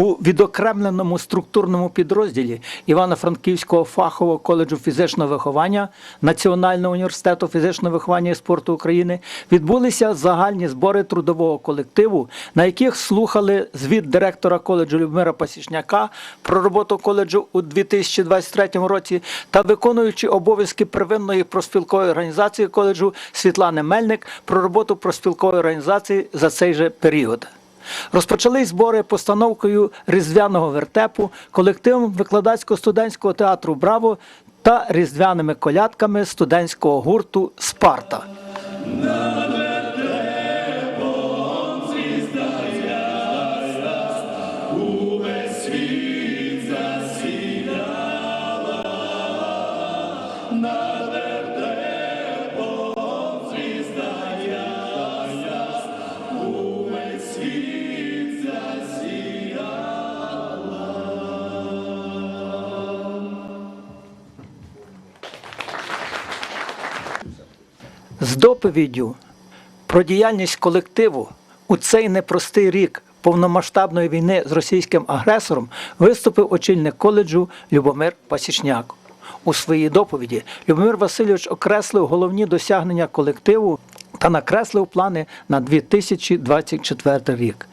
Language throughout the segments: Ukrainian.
відокремленому структурному підрозділі Івано-Франківського фахового коледжу фізичного виховання Національного університету фізичного виховання і спорту України відбулися загальні збори трудового колективу, на яких слухали звіт директора коледжу Любомира Пасічняка про роботу коледжу у 2023 році та виконуючи обов'язки первинної проспілкової організації коледжу Світлани Мельник про роботу проспілкової організації за цей же період. Розпочали збори постановкою різдвяного вертепу, колективом викладацько-студентського театру Браво та різдвяними колядками студентського гурту Спарта. З доповіддю про діяльність колективу у цей непростий рік повномасштабної війни з російським агресором виступив очільник коледжу Любомир Пасічняк. У своїй доповіді Любомир Васильович окреслив головні досягнення колективу та накреслив плани на 2024 рік.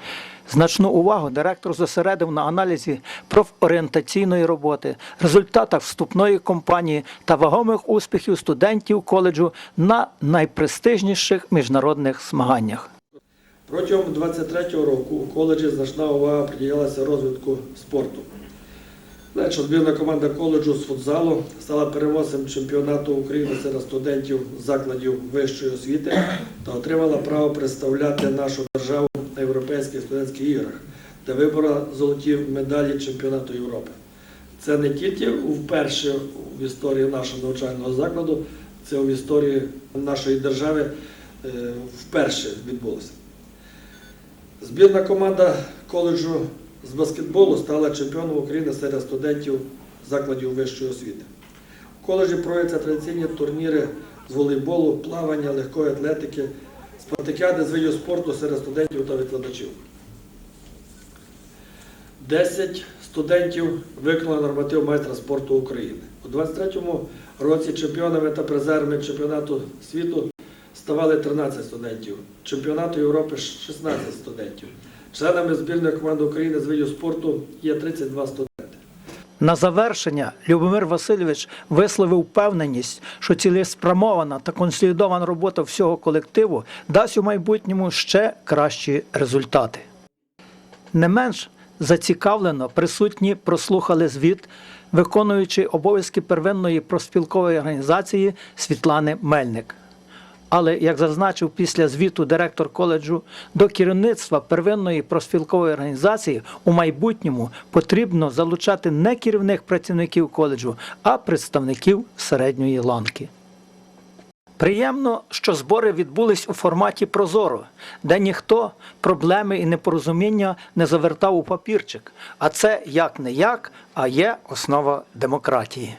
Значну увагу директор зосередив на аналізі профорієнтаційної роботи, результатах вступної кампанії та вагомих успіхів студентів коледжу на найпрестижніших міжнародних змаганнях. Протягом 23-го року у коледжі значна увага приділялася розвитку спорту. Збірна команда коледжу з футзалу стала переможцем чемпіонату України серед студентів закладів вищої освіти та отримала право представляти нашу державу на європейських студентських іграх, де виборола золоті медалі чемпіонату Європи. Це не тільки вперше в історії нашого навчального закладу, це в історії нашої держави е, вперше відбулося. Збірна команда коледжу з баскетболу стала чемпіоном України серед студентів закладів вищої освіти. У коледжі проводяться традиційні турніри з волейболу, плавання, легкої атлетики, спартакіади з видів спорту серед студентів та викладачів. 10 студентів виконали норматив майстра спорту України. У 23-му році чемпіонами та призерами чемпіонату світу ставали 13 студентів, чемпіонату Європи 16 студентів. Членами збірної команди України з видів спорту є 32 студенти. На завершення Любомир Васильович висловив впевненість, що цілеспрямована та консолідована робота всього колективу дасть у майбутньому ще кращі результати. Не менш зацікавлено присутні прослухали звіт, виконуючи обов'язки первинної проспілкової організації Світлани Мельник. Але, як зазначив після звіту директор коледжу, до керівництва первинної профспілкової організації у майбутньому потрібно залучати не керівних працівників коледжу, а представників середньої ланки. Приємно, що збори відбулись у форматі Прозоро, де ніхто проблеми і непорозуміння не завертав у папірчик. А це як не як, а є основа демократії.